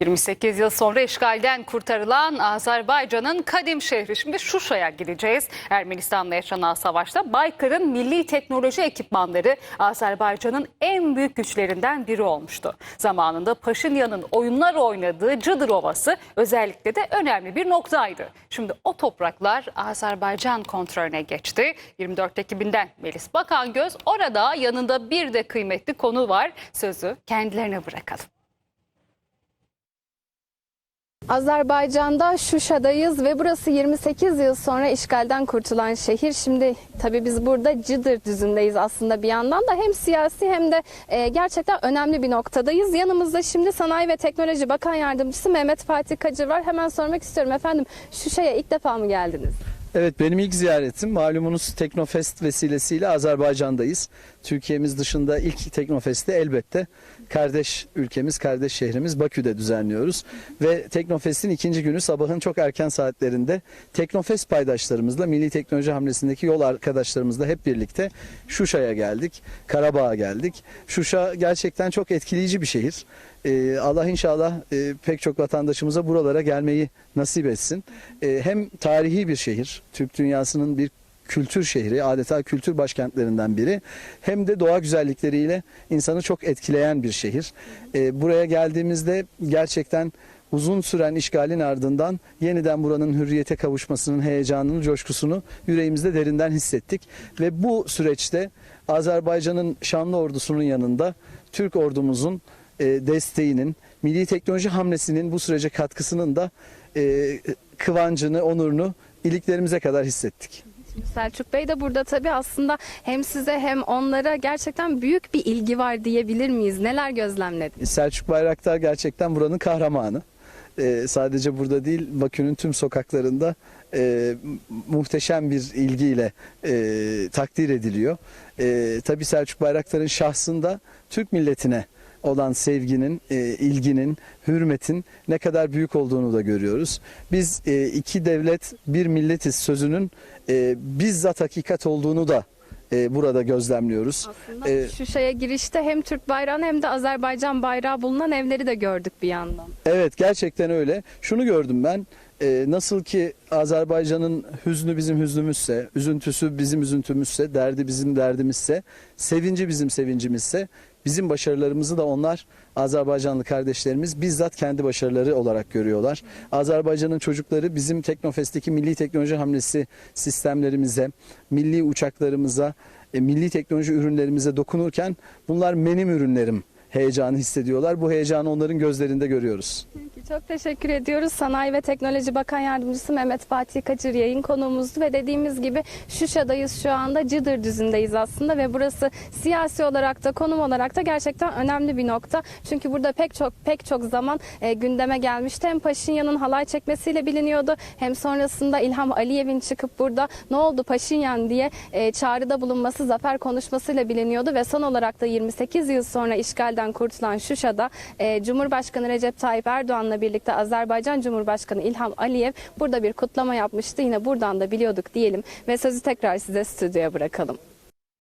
28 yıl sonra işgalden kurtarılan Azerbaycan'ın kadim şehri. Şimdi Şuşa'ya gideceğiz. Ermenistan'la yaşanan savaşta Baykar'ın milli teknoloji ekipmanları Azerbaycan'ın en büyük güçlerinden biri olmuştu. Zamanında Paşinyan'ın oyunlar oynadığı Cıdır Ovası özellikle de önemli bir noktaydı. Şimdi o topraklar Azerbaycan kontrolüne geçti. 24 ekibinden Melis Bakangöz orada yanında bir de kıymetli konu var. Sözü kendilerine bırakalım. Azerbaycan'da Şuşa'dayız ve burası 28 yıl sonra işgalden kurtulan şehir. Şimdi tabii biz burada Cıdır düzündeyiz aslında bir yandan da hem siyasi hem de e, gerçekten önemli bir noktadayız. Yanımızda şimdi Sanayi ve Teknoloji Bakan Yardımcısı Mehmet Fatih Kacır var. Hemen sormak istiyorum efendim Şuşa'ya ilk defa mı geldiniz? Evet benim ilk ziyaretim malumunuz Teknofest vesilesiyle Azerbaycan'dayız. Türkiye'miz dışında ilk Teknofest'i elbette kardeş ülkemiz, kardeş şehrimiz Bakü'de düzenliyoruz. Ve Teknofest'in ikinci günü sabahın çok erken saatlerinde Teknofest paydaşlarımızla Milli Teknoloji Hamlesi'ndeki yol arkadaşlarımızla hep birlikte Şuşa'ya geldik. Karabağ'a geldik. Şuşa gerçekten çok etkileyici bir şehir. Ee, Allah inşallah e, pek çok vatandaşımıza buralara gelmeyi nasip etsin. Ee, hem tarihi bir şehir, Türk dünyasının bir kültür şehri, adeta kültür başkentlerinden biri. Hem de doğa güzellikleriyle insanı çok etkileyen bir şehir. Ee, buraya geldiğimizde gerçekten uzun süren işgalin ardından yeniden buranın hürriyete kavuşmasının heyecanını, coşkusunu yüreğimizde derinden hissettik. Ve bu süreçte Azerbaycan'ın şanlı ordusunun yanında Türk ordumuzun e, desteğinin, milli teknoloji hamlesinin bu sürece katkısının da e, kıvancını, onurunu iliklerimize kadar hissettik. Selçuk Bey de burada tabii aslında hem size hem onlara gerçekten büyük bir ilgi var diyebilir miyiz? Neler gözlemlediniz? Selçuk Bayraktar gerçekten buranın kahramanı. Ee, sadece burada değil Bakü'nün tüm sokaklarında e, muhteşem bir ilgiyle e, takdir ediliyor. E, tabii Selçuk Bayraktar'ın şahsında Türk milletine olan sevginin, e, ilginin, hürmetin ne kadar büyük olduğunu da görüyoruz. Biz e, iki devlet bir milletiz sözünün e, bizzat hakikat olduğunu da e, burada gözlemliyoruz. Aslında Ee, Şuşa'ya girişte hem Türk bayrağını hem de Azerbaycan bayrağı bulunan evleri de gördük bir yandan. Evet gerçekten öyle. Şunu gördüm ben. E, nasıl ki Azerbaycan'ın hüznü bizim hüznümüzse, üzüntüsü bizim üzüntümüzse, derdi bizim derdimizse, sevinci bizim sevincimizse, bizim başarılarımızı da onlar Azerbaycanlı kardeşlerimiz bizzat kendi başarıları olarak görüyorlar. Azerbaycan'ın çocukları bizim Teknofest'teki milli teknoloji hamlesi sistemlerimize, milli uçaklarımıza, e, milli teknoloji ürünlerimize dokunurken bunlar benim ürünlerim heyecanı hissediyorlar. Bu heyecanı onların gözlerinde görüyoruz. Çok teşekkür ediyoruz. Sanayi ve Teknoloji Bakan Yardımcısı Mehmet Fatih Kaçır yayın konuğumuzdu ve dediğimiz gibi Şuşa'dayız şu anda Cıdır düzündeyiz aslında ve burası siyasi olarak da konum olarak da gerçekten önemli bir nokta. Çünkü burada pek çok pek çok zaman e, gündeme gelmişti. Hem Paşinyan'ın halay çekmesiyle biliniyordu hem sonrasında İlham Aliyev'in çıkıp burada ne oldu Paşinyan diye e, çağrıda bulunması zafer konuşmasıyla biliniyordu ve son olarak da 28 yıl sonra işgalden kurtulan Şuşa'da e, Cumhurbaşkanı Recep Tayyip Erdoğan'la birlikte Azerbaycan Cumhurbaşkanı İlham Aliyev burada bir kutlama yapmıştı. Yine buradan da biliyorduk diyelim ve sözü tekrar size stüdyoya bırakalım.